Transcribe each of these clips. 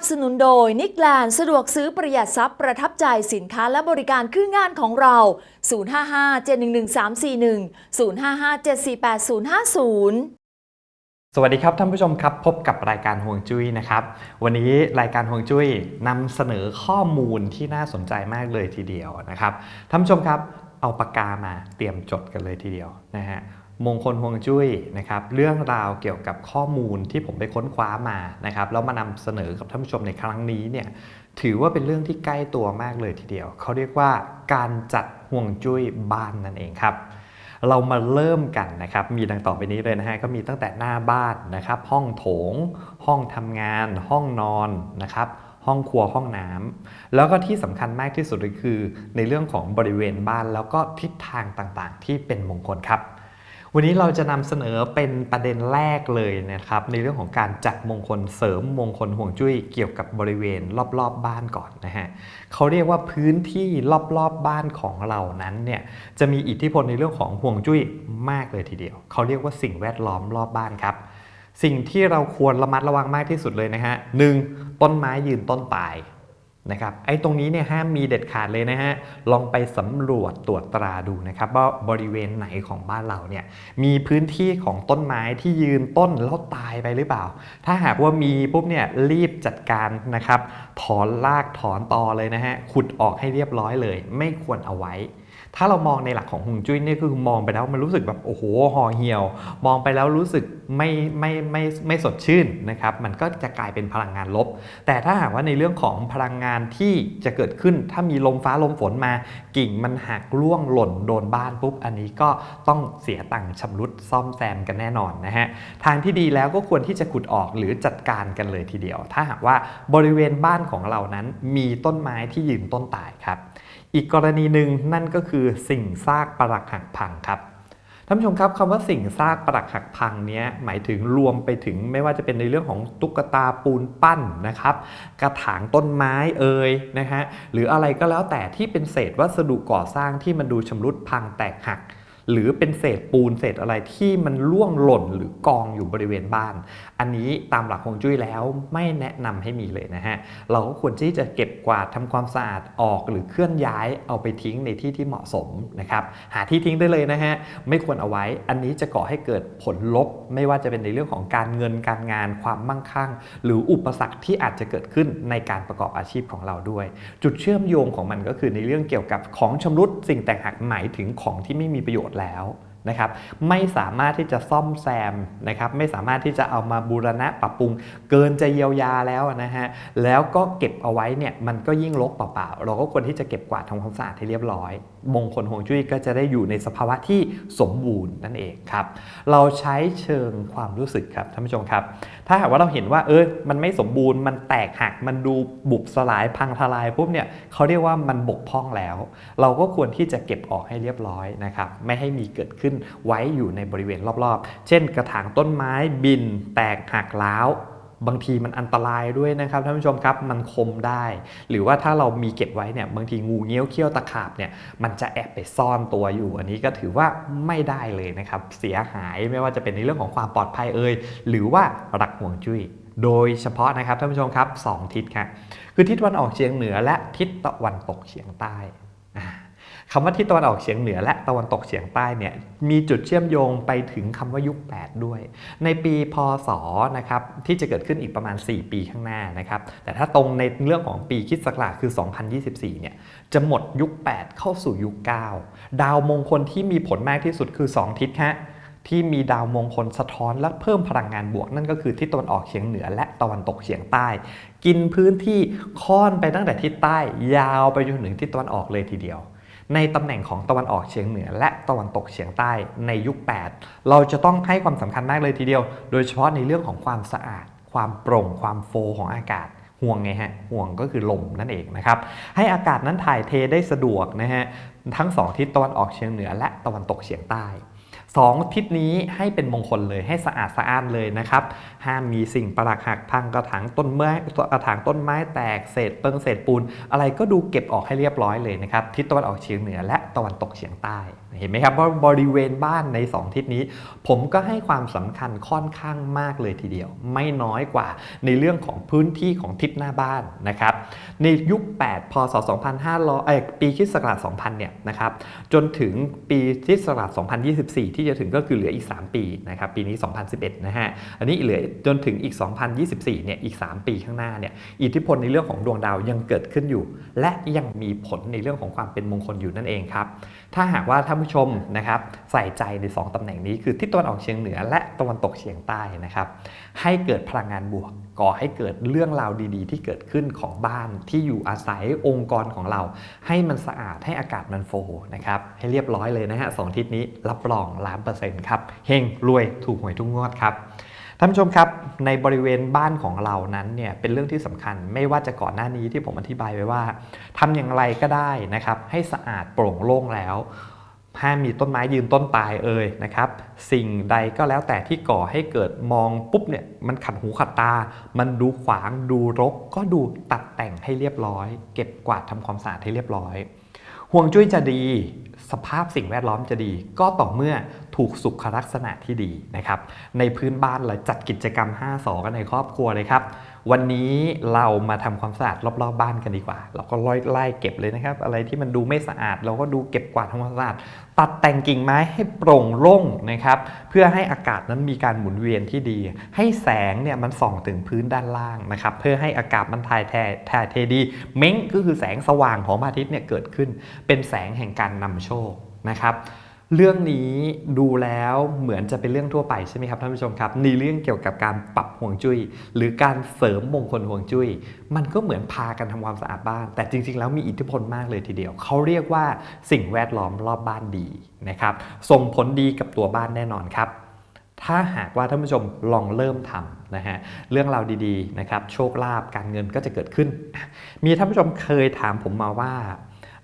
บสนุนโดยนิกแลนด์สะดวกซื้อประหยัดทรัพย์ประทับใจสินค้าและบริการคืองานของเรา 055 711 341 055 748 050สวัสดีครับท่านผู้ชมครับพบกับรายการห่วงจุ้ยนะครับวันนี้รายการห่วงจุ้ยนำเสนอข้อมูลที่น่าสนใจมากเลยทีเดียวนะครับท่านผู้ชมครับเอาปากกามาเตรียมจดกันเลยทีเดียวนะฮะ มงคลห่วงจุ้ยนะครับเรื่องราวเกี่ยวกับข้อมูลที่ผมไปค้นคว้ามานะครับแล้วมานำเสนอกับท่านผู้ชมในครั้งนี้เนี่ยถือว่าเป็นเรื่องที่ใกล้ตัวมากเลยทีเดียว เขาเรียกว่าการจัดห่วงจุ้ยบ้านนั่นเองครับ เรามาเริ่มกันนะครับ มีดังต่อไปนี้เลยนะฮะก็มีตั้งแต่หน้าบ้านนะครับ ห้องโถง ห้องทำงาน ห้องนอนนะครับห้องครัวห้องน้ำแล้วก็ที่สำคัญมากที่สุดเลยคือ ในเรื่องของบริเวณบ้านแล้วก็ทิศทางต่างๆ ที่เป็นมงคลครับ วันนี้เราจะนำเสนอเป็นประเด็นแรกเลยนะครับ ในเรื่องของการจัดมงคลเสริมมงคลห่วงจุ้ยเกี่ยวกับบริเวณรอบๆบบ้านก่อนนะฮะเขาเรียกว่าพื้นที่รอบๆบบ้านของเรานั้นเนี่ยจะมีอิทธิพลในเรื่องของห่วงจุ้ยมากเลยทีเดียว เขาเรียกว่าสิ่งแวดล้อมรอบบ้านครับ สิ่งที่เราควรระมัดระวังมากที่สุดเลยนะฮะหนึ่งต้นไม้ยืนต้นตาย นะครับไอ้ตรงนี้เนี่ยห้ามมีเด็ดขาดเลยนะฮะลองไปสำรวจตรวจตราดูนะครับว่าบริเวณไหนของบ้านเราเนี่ยมีพื้นที่ของต้นไม้ที่ยืนต้นแล้วตายไปหรือเปล่า ถ้าหากว่ามีปุ๊บเนี่ยรีบจัดการนะครับถอนรากถอนตอเลยนะฮะขุดออกให้เรียบร้อยเลย ไม่ควรเอาไว้ ถ้าเรามองในหลักของฮวงจุ้ยเนี่ยคือมองไปแล้วมันรู้สึกแบบโอ้โหห่อเหี่ยว มองไปแล้วรู้สึกไม่ไม่ไม่ไม่สดชื่นนะครับมันก็จะกลายเป็นพลังงานลบ แต่ถ้าหากว่าในเรื่องของพลังงานที่จะเกิดขึ้น ถ้ามีลมฟ้าลมฝนมา กิ่งมันหักร่วงหล่นโดนบ้านปุ๊บอันนี้ก็ต้องเสียตังค์ชำรุดซ่อมแซมกันแน่นอนนะฮะทางที่ดีแล้วก็ควรที่จะขุดออกหรือจัดการกันเลยทีเดียว ถ้าหากว่าบริเวณบ้านของเรานั้นมีต้นไม้ที่ยืนต้นตายครับ อีกกรณีหนึ่งนั่นก็คือสิ่งซากปรักหักพังครับท่านผู้ชมครับคำว่าสิ่งซากปรักหักพังเนี้ยหมายถึงรวมไปถึงไม่ว่าจะเป็นในเรื่องของตุ๊กตาปูนปั้นนะครับ กระถางต้นไม้เอ่ยนะฮะหรืออะไรก็แล้วแต่ที่เป็นเศษวัสดุก่อสร้างที่มันดูชำรุดพังแตกหัก หรือเป็นเศษปูนเศษอะไรที่มันล่วงหล่นหรือกองอยู่บริเวณบ้าน อันนี้ตามหลักฮวงจุ้ยแล้วไม่แนะนำให้มีเลยนะฮะ เราก็ควรที่จะเก็บกวาดทำความสะอาดออกหรือเคลื่อนย้ายเอาไปทิ้งในที่ที่เหมาะสมนะครับ หาที่ทิ้งได้เลยนะฮะ ไม่ควรเอาไว้ อันนี้จะก่อให้เกิดผลลบ ไม่ว่าจะเป็นในเรื่องของการเงินการงานความมั่งคั่ง หรืออุปสรรคที่อาจจะเกิดขึ้นในการประกอบอาชีพของเราด้วย จุดเชื่อมโยงของมันก็คือในเรื่องเกี่ยวกับของชำรุดสิ่งแตกหักหมายถึงของที่ไม่มีประโยชน์แล้ว นะครับไม่สามารถที่จะซ่อมแซมนะครับไม่สามารถที่จะเอามาบูรณะปรับปรุง เกินจะเยียวยาแล้วนะฮะแล้วก็เก็บเอาไว้เนี่ยมันก็ยิ่งรกเปล่าๆเราก็ควรที่จะเก็บกวาดทำความสะอาดให้เรียบร้อย มงคลฮวงจุ้ยก็จะได้อยู่ในสภาวะที่สมบูรณ์นั่นเองครับเราใช้เชิงความรู้สึกครับท่านผู้ชมครับ ถ้าหากว่าเราเห็นว่าเออมันไม่สมบูรณ์มันแตกหักมันดูบุบสลายพังทลายปุ๊บเนี่ยเขาเรียกว่ามันบกพร่องแล้ว เราก็ควรที่จะเก็บออกให้เรียบร้อยนะครับไม่ให้มีเกิดขึ้นไว้อยู่ในบริเวณรอบๆ เช่น กระถางต้นไม้บิน แตกหักล้าวบางทีมันอันตรายด้วยนะครับท่านผู้ชมครับมันคมได้ หรือว่าถ้าเรามีเก็บไว้เนี่ยบางทีงูเงี้ยวเขี้ยวตะขาบเนี่ยมันจะแอบไปซ่อนตัวอยู่ อันนี้ก็ถือว่าไม่ได้เลยนะครับเสียหายไม่ว่าจะเป็นในเรื่องของความปลอดภัยเอ่ยหรือว่ารักห่วงจุ้ยโดยเฉพาะนะครับท่านผู้ชมครับสองทิศครับคือทิศตะวันออกเฉียงเหนือและทิศตะวันตกเฉียงใต้ คำว่าทิศตะวันออกเฉียงเหนือและตะวันตกเฉียงใต้เนี่ยมีจุดเชื่อมโยงไปถึงคำว่ายุค 8 ด้วย ในปีพศนะครับที่จะเกิดขึ้นอีกประมาณ 4 ปีข้างหน้านะครับแต่ถ้าตรงในเรื่องของปีคิดศักราชคือ 2024 เนี่ยจะหมดยุค 8 เข้าสู่ยุค 9 ดาวมงคลที่มีผลมากที่สุดคือ 2 ทิศฮะที่มีดาวมงคลสะท้อนและเพิ่มพลังงานบวก นั่นก็คือทิศตะวันออกเฉียงเหนือและตะวันตกเฉียงใต้ กินพื้นที่ค่อนไปตั้งแต่ทิศใต้ ยาวไปจนถึงทิศตะวันออกเลยทีเดียว ในตำแหน่งของตะวันออกเฉียงเหนือ และตะวันตกเฉียงใต้ในยุค 8 เราจะต้องให้ความสำคัญมากเลยทีเดียว โดยเฉพาะในเรื่องของความสะอาด ความโปร่ง ความโฟของอากาศห่วงไงฮะห่วงก็คือลมนั่นเองนะครับ ให้อากาศนั้นถ่ายเทได้สะดวกนะฮะทั้งสองทิศตะวันออกเฉียงเหนือ และตะวันตกเฉียงใต้ สองทิศนี้ให้เป็นมงคลเลยให้สะอาดสะอ้านเลยนะครับ ห้ามมีสิ่งประหลาดหักพังกระถางต้นไม้กระถางต้นไม้แตกเศษเปิงเศษปูน อะไรก็ดูเก็บออกให้เรียบร้อยเลยนะครับทิศตะวันออกเฉียงเหนือและตะวันตกเฉียงใต้เห็นไหมครับว่าบริเวณบ้านใน 2 ทิศนี้ ผมก็ให้ความสำคัญค่อนข้างมากเลยทีเดียว ไม่น้อยกว่าในเรื่องของพื้นที่ของทิศหน้าบ้านนะครับ ในยุค 8 พศ 2500เอ้ยปีคริสต์ศักราช2000 เนี่ยนะครับ จนถึงปีคริสต์ศักราช2024ที่จะถึงก็คือเหลืออีก 3 ปีนะครับปีนี้ 2011 นะฮะอันนี้เหลือจนถึงอีก 2024 เนี่ยอีก 3 ปีข้างหน้าเนี่ยอิทธิพลในเรื่องของดวงดาวยังเกิดขึ้นอยู่ และยังมีผลในเรื่องของความเป็นมงคลอยู่นั่นเองครับถ้าหากว่าท่านผู้ชมนะครับใส่ใจใน 2 ตำแหน่งนี้คือทิศตะวันออกเฉียงเหนือ และตะวันตกเฉียงใต้นะครับให้เกิดพลังงานบวก ก่อให้เกิดเรื่องราวดีๆ ที่เกิดขึ้นของบ้านที่อยู่อาศัยองค์กรของเรา ให้มันสะอาดให้อากาศมันโฟนะครับให้เรียบร้อยเลยนะฮะสองทิศนี้รับรองล้านเปอร์เซ็นต์ครับเฮงรวยถูกหวยทุกงวดครับท่านผู้ชมครับในบริเวณบ้านของเรานั้นเนี่ยเป็นเรื่องที่สำคัญไม่ว่าจะก่อนหน้านี้ที่ผมอธิบายไว้ว่าทำอย่างไรก็ได้นะครับให้สะอาดโปร่งโล่งแล้ว ห้ามมีต้นไม้ยืนต้นตายเอ่ยนะครับ สิ่งใดก็แล้วแต่ที่ก่อให้เกิดมองปุ๊บเนี่ยมันขัดหูขัดตา มันดูขวางดูรก ก็ดูตัดแต่งให้เรียบร้อย เก็บกวาดทำความสะอาดให้เรียบร้อย ห่วงจุ้ยจะดี สภาพสิ่งแวดล้อมจะดี ก็ต่อเมื่อถูกสุขลักษณะที่ดีนะครับ ในพื้นบ้านเราจัดกิจกรรม 5สอกันในครอบครัวเลยครับ วันนี้เรามาทำความสะอาดรอบๆบ้านกันดีกว่า เราก็ไล่ไล่เก็บเลยนะครับ อะไรที่มันดูไม่สะอาด เราก็ดูเก็บกวาดทำความสะอาด ตัดแต่งกิ่งไม้ให้โปร่งโล่งนะครับ เพื่อให้อากาศนั้นมีการหมุนเวียนที่ดี ให้แสงเนี่ยมันส่องถึงพื้นด้านล่างนะครับ เพื่อให้อากาศมันถ่ายแทถ่ายเทดี เม้งก็คือแสงสว่างของพระอาทิตย์เนี่ยเกิดขึ้น เป็นแสงแห่งการนำโชคนะครับ เรื่องนี้ดูแล้วเหมือนจะเป็นเรื่องทั่วไปใช่ไหมครับท่านผู้ชมครับในเรื่องเกี่ยวกับการปรับห่วงจุ้ย หรือการเสริมมงคลห่วงจุ้ย มันก็เหมือนพากันทำความสะอาดบ้าน แต่จริง ๆ แล้วมีอิทธิพลมากเลยทีเดียว เขาเรียกว่าสิ่งแวดล้อมรอบบ้านดีนะครับส่งผลดีกับตัวบ้านแน่นอนครับ ถ้าหากว่าท่านผู้ชมลองเริ่มทำนะฮะเรื่องราวดีๆนะครับโชคลาภการเงินก็จะเกิดขึ้น มีท่านผู้ชมเคยถามผมมาว่า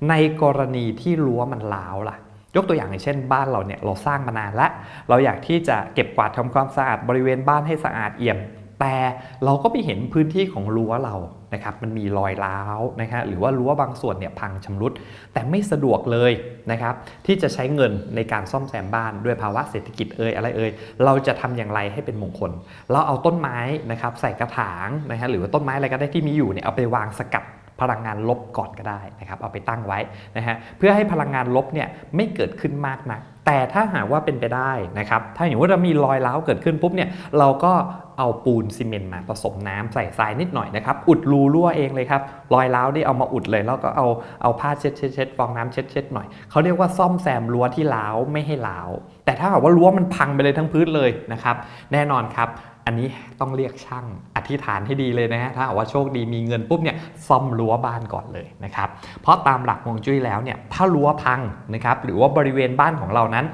ในกรณีที่รั้วมันร้าวล่ะ ยกตัวอย่างอย่างเช่นบ้านเราเนี่ยเราสร้างมานานแล้วเราอยากที่จะเก็บกวาดทำความสะอาดบริเวณบ้านให้สะอาดเอี่ยม แต่เราก็ไปเห็นพื้นที่ของรั้วเรานะครับมันมีรอยร้าวนะครับหรือว่ารั้วบางส่วนเนี่ยพังชำรุด แต่ไม่สะดวกเลยนะครับที่จะใช้เงินในการซ่อมแซมบ้านด้วยภาวะเศรษฐกิจเอ่ยอะไรเอ่ยเราจะทำอย่างไรให้เป็นมงคล เราเอาต้นไม้นะครับใส่กระถางนะฮะหรือว่าต้นไม้อะไรก็ได้ที่มีอยู่เนี่ยเอาไปวางสกัด พลังงานลบก่อนก็ได้นะครับเอาไปตั้งไว้นะฮะเพื่อให้พลังงานลบเนี่ยไม่เกิดขึ้นมากนัก แต่ถ้าหากว่าเป็นไปได้นะครับถ้าอย่างว่าเรามีรอยร้าวเกิดขึ้นปุ๊บเนี่ยเราก็เอาปูนซีเมนต์มาผสมน้ำใส่ทรายนิดหน่อยนะครับอุดรูรั่วเองเลยครับรอยร้าวนี่เอามาอุดเลย แล้วก็เอาเอาผ้าเช็ดเช็ดเช็ดฟองน้ำเช็ดเช็ดหน่อยเขาเรียกว่าซ่อมแซมรั้วที่ร้าวไม่ให้ร้าวแต่ถ้าหากว่ารั้วมันพังไปเลยทั้งพื้นเลยนะครับแน่นอนครับ อันนี้ต้องเรียกช่างอธิษฐานให้ดีเลยนะฮะถ้าหากว่าโชคดีมีเงินปุ๊บเนี่ยซ่อมรั้วบ้านก่อนเลยนะครับเพราะตามหลักฮวงจุ้ยแล้วเนี่ยถ้ารั้วพังนะครับหรือว่าบริเวณบ้านของเรานั้น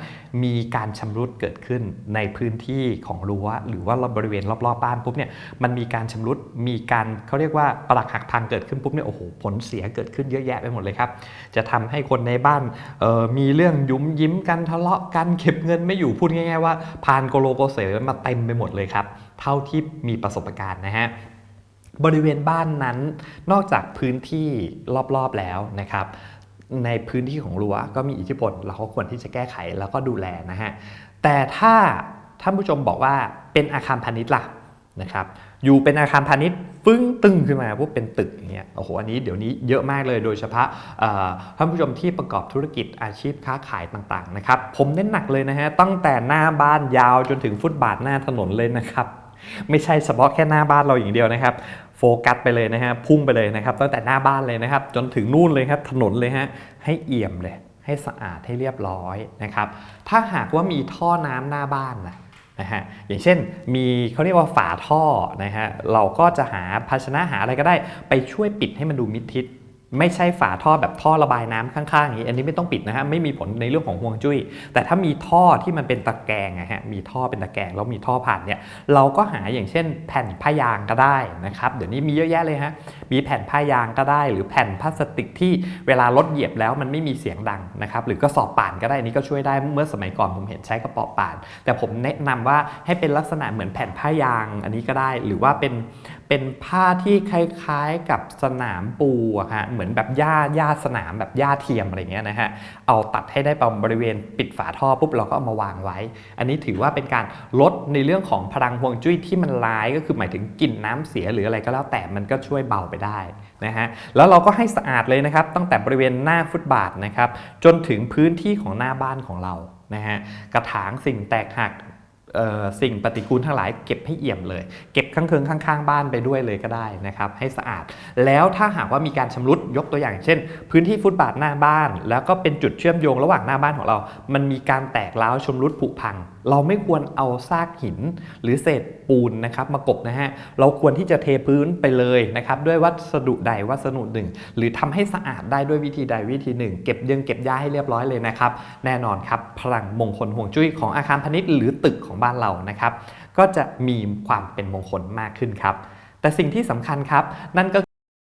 มีการชำรุดเกิดขึ้นในพื้นที่ของรั้วหรือว่าบริเวณรอบๆบ้านปุ๊บเนี่ยมันมีการชำรุดมีการเขาเรียกว่าปลักหักพังเกิดขึ้นปุ๊บเนี่ยโอ้โหผลเสียเกิดขึ้นเยอะแยะไปหมดเลยครับ จะทำให้คนในบ้านมีเรื่องยุ้มยิ้มกันทะเลาะกันเก็บเงินไม่อยู่พูดง่ายๆว่าพานโกโลโกเสมาเต็มไปหมดเลยครับ เท่าที่มีประสบการณ์นะฮะบริเวณบ้านนั้นนอกจากพื้นที่รอบๆแล้วนะครับ ในพื้นที่ของรั้วก็มีอิทธิพลเราก็ควรที่จะแก้ไขแล้วก็ดูแลนะฮะแต่ถ้าท่านผู้ชมบอกว่าเป็นอาคารพาณิชย์ล่ะนะครับอยู่เป็นอาคารพาณิชย์ฟึ้งตึงขึ้นมาปุ๊บเป็นตึกอย่างเงี้ยโอ้โหอันนี้เดี๋ยวนี้เยอะมากเลยโดยเฉพาะท่านผู้ชมที่ประกอบธุรกิจอาชีพค้าขายต่างๆนะครับผมเน้นหนักเลยนะฮะตั้งแต่หน้าบ้านยาวจนถึงฟุตบาทหน้าถนนเลยนะครับ ไม่ใช่เฉพาะแค่หน้าบ้านเราอย่างเดียวนะครับ โฟกัสไปเลยนะฮะพุ่งไปเลยนะครับตั้งแต่หน้าบ้านเลยนะครับ จนถึงนู่นเลยครับถนนเลยฮะให้เอี่ยมเลย ให้สะอาดให้เรียบร้อยนะครับ ถ้าหากว่ามีท่อน้ำหน้าบ้านนะนะฮะอย่างเช่นมีเขาเรียกว่าฝาท่อนะฮะเราก็จะหาภาชนะหาอะไรก็ได้ ไปช่วยปิดให้มันดูมิดทิศ ไม่ใช่ฝาท่อแบบท่อระบายน้ำข้างๆอย่างนี้ อันนี้ไม่ต้องปิดนะฮะไม่มีผลในเรื่องของห่วงจุ้ย แต่ถ้ามีท่อที่มันเป็นตะแกรงอะฮะมีท่อเป็นตะแกรงแล้วมีท่อผ่านเนี่ยเราก็หาอย่างเช่น แผ่นผ้ายางก็ได้นะครับเดี๋ยวนี้มีเยอะแยะเลยฮะมีแผ่นผ้ายางก็ได้ หรือแผ่นพลาสติกที่เวลารถเหยียบแล้วมันไม่มีเสียงดังนะครับหรือกระสอบป่านก็ได้อันนี้ก็ช่วยได้เมื่อสมัยก่อนผมเห็นใช้กระป๋าป่าน แต่ผมแนะนำว่าให้เป็นลักษณะเหมือนแผ่นผ้ายางอันนี้ก็ได้ หรือว่าเป็น เป็นผ้าที่คล้ายๆกับสนามปูอะฮะเหมือนแบบหญ้าหญ้าสนามแบบหญ้าเทียมอะไรเงี้ยนะฮะเอาตัดให้ได้ประมาณบริเวณปิดฝาท่อปุ๊บเราก็เอามาวางไว้ อันนี้ถือว่าเป็นการลดในเรื่องของพลังห่วงจุ้ยที่มันร้ายก็คือหมายถึงกลิ่นน้ำเสียหรืออะไรก็แล้วแต่มันก็ช่วยเบาไปได้นะฮะแล้วเราก็ให้สะอาดเลยนะครับ ตั้งแต่บริเวณหน้าฟุตบาทนะครับจนถึงพื้นที่ของหน้าบ้านของเรานะฮะกระถางสิ่งแตกหัก สิ่งปฏิกูลทั้งหลายเก็บให้เอี่ยมเลย เก็บข้างเคิงข้างๆ บ้านไปด้วยเลยก็ได้นะครับให้สะอาด แล้วถ้าหากว่ามีการชำรุดยกตัวอย่าง เช่น พื้นที่ฟุตบาทหน้าบ้าน แล้วก็เป็นจุดเชื่อมโยงระหว่างหน้าบ้านของเรา มันมีการแตกร้าวชำรุดผุพัง เราไม่ควรเอาซากหิน หรือเศษปูนนะครับมากบนะฮะเราควรที่จะเทพื้นไปเลยนะครับด้วยวัสดุใดวัสดุหนึ่ง หรือทำให้สะอาดได้ด้วยวิธีใดวิธีหนึ่ง เก็บยังเก็บย้ายให้เรียบร้อยเลยนะครับแน่นอนครับพลังมงคลห่วงจุ้ยของอาคารพาณิชย์หรือตึกของบ้านเรานะครับ ก็จะมีความเป็นมงคลมากขึ้นครับ แต่สิ่งที่สำคัญครับ นั่นก็